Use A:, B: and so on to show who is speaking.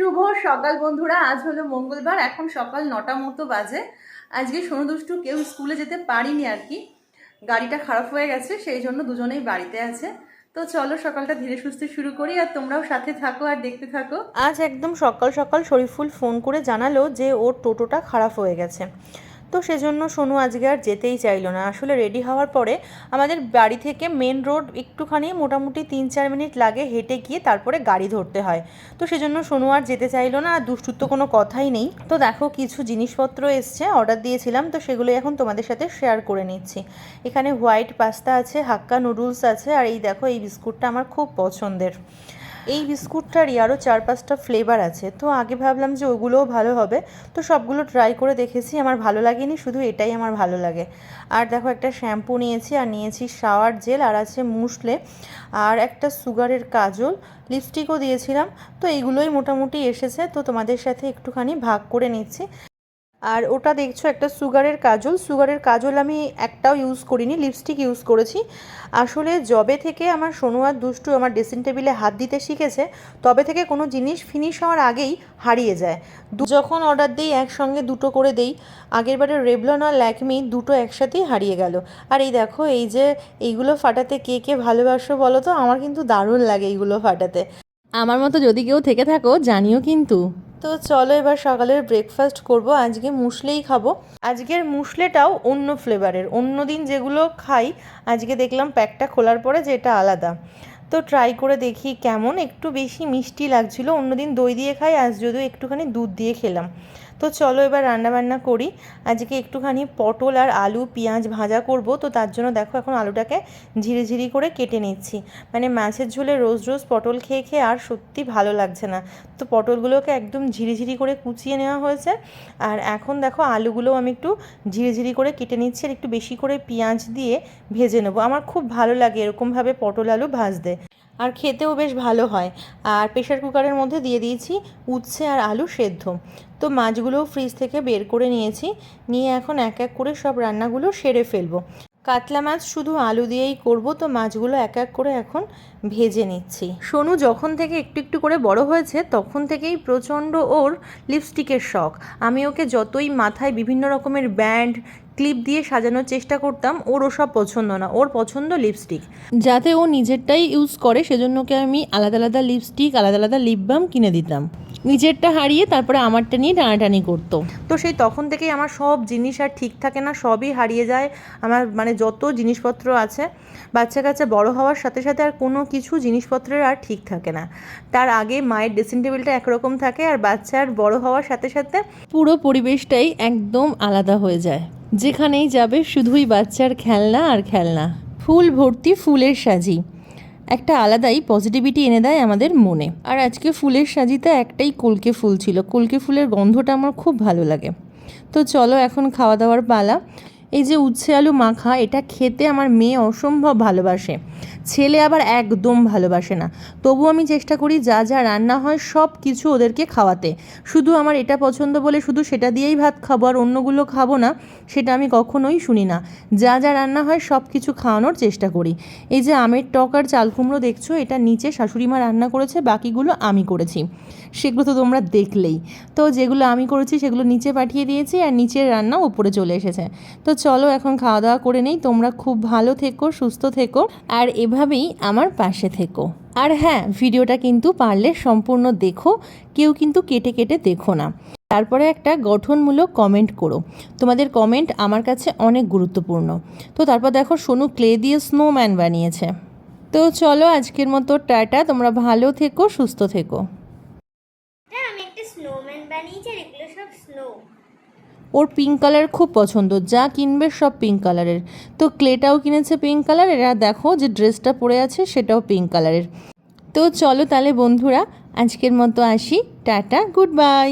A: শুভ সকাল বন্ধুরা, আজ হলো মঙ্গলবার, এখন সকাল নটা মতো বাজে। আজকে সোনু দুষ্টু কেউ স্কুলে যেতে পারিনি আর কি। গাড়িটা খারাপ হয়ে গেছে, সেই জন্য দুজনেই বাড়িতে আছে। তো চলো সকালটা ধীরে সুস্থে শুরু করি, আর তোমরাও সাথে থাকো আর দেখতে থাকো। আজ একদম সকাল সকাল শরীফুল ফোন করে জানালো যে ওর টোটোটা খারাপ হয়ে গেছে। তো সেজন্য সোনু আজকে আর যেতেই চাইলো না। আসলে রেডি হওয়ার পরে আমাদের বাড়ি থেকে মেন রোড একটুখানি মোটামুটি তিন চার মিনিট লাগে হেঁটে গিয়ে তারপরে গাড়ি ধরতে হয়। তো সেজন্য সোনু আর যেতে চাইলো না, আর দুষ্টুর তো কোনো কথাই নেই। তো দেখো কিছু জিনিসপত্র এসছে অর্ডার দিয়েছিলাম, তো সেগুলো এখন তোমাদের সাথে শেয়ার করে নিচ্ছি। এখানে হোয়াইট পাস্তা আছে, হাক্কা নুডলস আছে, আর এই দেখো এই বিস্কুটটা আমার খুব পছন্দের। এই বিস্কুটটারই আরও চার পাঁচটা ফ্লেভার আছে। তো আগে ভাবলাম যে ওগুলোও ভালো হবে। তো সবগুলো ট্রাই করে দেখেছি, আমার ভালো লাগেনি, শুধু এটাই আমার ভালো লাগে। আর দেখো একটা শ্যাম্পু নিয়েছি, আর নিয়েছি শাওয়ার জেল আর আছে মুসলে আর একটা সুগারের কাজল লিপস্টিকও দিয়েছিলাম। তো এইগুলোই মোটামুটি এসেছে, তো তোমাদের সাথে একটুখানি ভাগ করে নিচ্ছি। আর ওটা দেখছ, একটা সুগারের কাজল। সুগারের কাজল আমি একটাও ইউজ করিনি লিপস্টিক ইউজ করেছি। আসলে জবে থেকে আমার সোনু আর দুষ্টু আমার ড্রেসিং টেবিলে হাত দিতে শিখেছে, তবে থেকে কোনো জিনিস ফিনিশ হওয়ার আগেই হারিয়ে যায়। যখন অর্ডার দিই, একসঙ্গে দুটো করে দেই আগেরবারে রেবলন আর ল্যাকমি দুটো একসাথেই হারিয়ে গেল। আর এই দেখো, এই যে এইগুলো ফাটাতে কে কে ভালোবাসো বলো তো? আমার কিন্তু দারুণ লাগে এইগুলো ফাটাতে। আমার মতো যদি কেউ থেকে থাকো, জানিও কিন্তু। তো চলো এবার সকালের ব্রেকফাস্ট করব। আজকে মুসলেই খাব। আজকের মুসলেটাও অন্য ফ্লেভারের অন্য দিন যেগুলো খাই, আজকে দেখলাম প্যাকটা খোলার পরে যে এটা আলাদা। তো ট্রাই করে দেখি কেমন। একটু বেশি মিষ্টি লাগছিল। অন্যদিন দই দিয়ে খাই, আজ যদিও একটুখানি দুধ দিয়ে খেলাম। তো চলো এবার রান্নাবান্না করি। আজকে একটুখানি পটল আর আলু পেঁয়াজ ভাজা করব। তো তার জন্য দেখো এখন আলুটাকে ঝিরি ঝিরি করে কেটে নিচ্ছি। মানে মাছের ঝোলে রোজ রোজ পটল খেয়ে খেয়ে আর সত্যি ভালো লাগছে না। তো পটলগুলোকে একদম ঝিরি ঝিরি করে কুচিয়ে নেওয়া হয়েছে। আর এখন দেখো আলুগুলো আমি একটু ঝিরি ঝিরি করে কেটে নিচ্ছি আর একটু বেশি করে পেঁয়াজ দিয়ে ভেজে নেব। আমার খুব ভালো লাগে এরকমভাবে পটল আলু ভাজতে। আর খেতেও বেশ ভালো হয়। আর প্রেশার কুকারের মধ্যে দিয়ে দিয়েছি উচ্ছে আর আলু সেদ্ধ। তো মাছগুলোও ফ্রিজ থেকে বের করে নিয়েছি। নিয়ে এখন এক এক করে সব রান্নাগুলো সেরে ফেলব। কাতলা মাছ শুধু আলু দিয়েই করব, তো মাছগুলো এক এক করে এখন ভেজে নিচ্ছি। সোনু যখন থেকে একটু একটু করে বড় হয়েছে, তখন থেকেই প্রচণ্ড ওর লিপস্টিকের শখ। আমি ওকে যতই মাথায় বিভিন্ন রকমের ব্যান্ড, ক্লিপ দিয়ে সাজানোর চেষ্টা করতাম, ওর ওসব পছন্দ না, ওর পছন্দ লিপস্টিক। যাতে ও নিজেরটাই ইউজ করে, সেজন্য ওকে আমি আলাদা আলাদা লিপস্টিক, আলাদা আলাদা লিপ বাম কিনে দিতাম। নিজেরটা হারিয়ে তারপরে আমারটা নিয়ে টানাটানি করতো। তো সেই তখন থেকেই আমার সব জিনিস আর ঠিক থাকে না সবই হারিয়ে যায়। আমার মানে যত জিনিসপত্র আছে বাচ্চা কাচ্চা বড় হওয়ার সাথে সাথে আর কোনো কিছু জিনিসপত্রের আর ঠিক থাকে না। তার আগে মায়ের ড্রেসিং টেবিলটা একরকম থাকে আর বাচ্চার বড় হওয়ার সাথে সাথে পুরো পরিবেশটাই একদম আলাদা হয়ে যায়। যেখানেই যাবে শুধুই বাচ্চার খেলনা আর খেলনা। ফুল ভর্তি ফুলের সাজি। একটা আলাদাই পজিটিভিটি এনে দেয় আমাদের মনে। আর আজকে ফুলের সাজিতে একটাই কলকে ফুল ছিল। কলকে ফুলের গন্ধটা আমার খুব ভালো লাগে। তো চলো এখন খাওয়া দাওয়ার পালা। এই যে উচ্ছে আলু মাখা, এটা খেতে আমার মেয়ে অসম্ভব ভালোবাসে। ছেলে আবার একদম ভালোবাসে না। তবু আমি চেষ্টা করি যা যা রান্না হয় সব কিছু ওদেরকে খাওয়াতে। শুধু আমার এটা পছন্দ বলে শুধু সেটা দিয়েই ভাত খাব আর অন্যগুলো খাব না, সেটা আমি কখনোই শুনি না। যা যা রান্না হয় সব কিছু খাওয়ানোর চেষ্টা করি। এই যে আমের টক আর চাল কুমড়ো দেখছ, এটা নিচে শাশুড়ি মা রান্না করেছে, বাকিগুলো আমি করেছি। সেগুলো তো তোমরা দেখলেই। তো যেগুলো আমি করেছি সেগুলো নিচে পাঠিয়ে দিয়েছি আর নিচের রান্না ওপরে চলে এসেছে। তো চলো এখন খাওয়া দাওয়া করে নেই। তোমরা খুব ভালো থেকো, সুস্থ থেকো। আর এভাবেই আমার পাশে থেকো। আর হ্যাঁ ভিডিওটা কিন্তু পারলে সম্পূর্ণ দেখো, কেউ কিন্তু কেটে কেটে দেখো না। তারপরে একটা গঠনমূলক কমেন্ট করো। তোমাদের কমেন্ট আমার কাছে অনেক গুরুত্বপূর্ণ। তো তারপর দেখো সোনু ক্লে দিয়ে স্নোম্যান বানিয়েছে। তো চলো আজকের মতো টাটা। তোমরা ভালো থেকো, সুস্থ থেকো।
B: স্নোম্যান
A: ওর পিঙ্ক কালার খুব পছন্দ, যা কিনবে সব পিঙ্ক কালারের তো ক্লেটাও কিনেছে পিঙ্ক কালারের আর দেখো যে ড্রেসটা পরে আছে সেটাও পিঙ্ক কালারের তো চলো তাহলে বন্ধুরা, আজকের মতো আসি, টাটা গুড বাই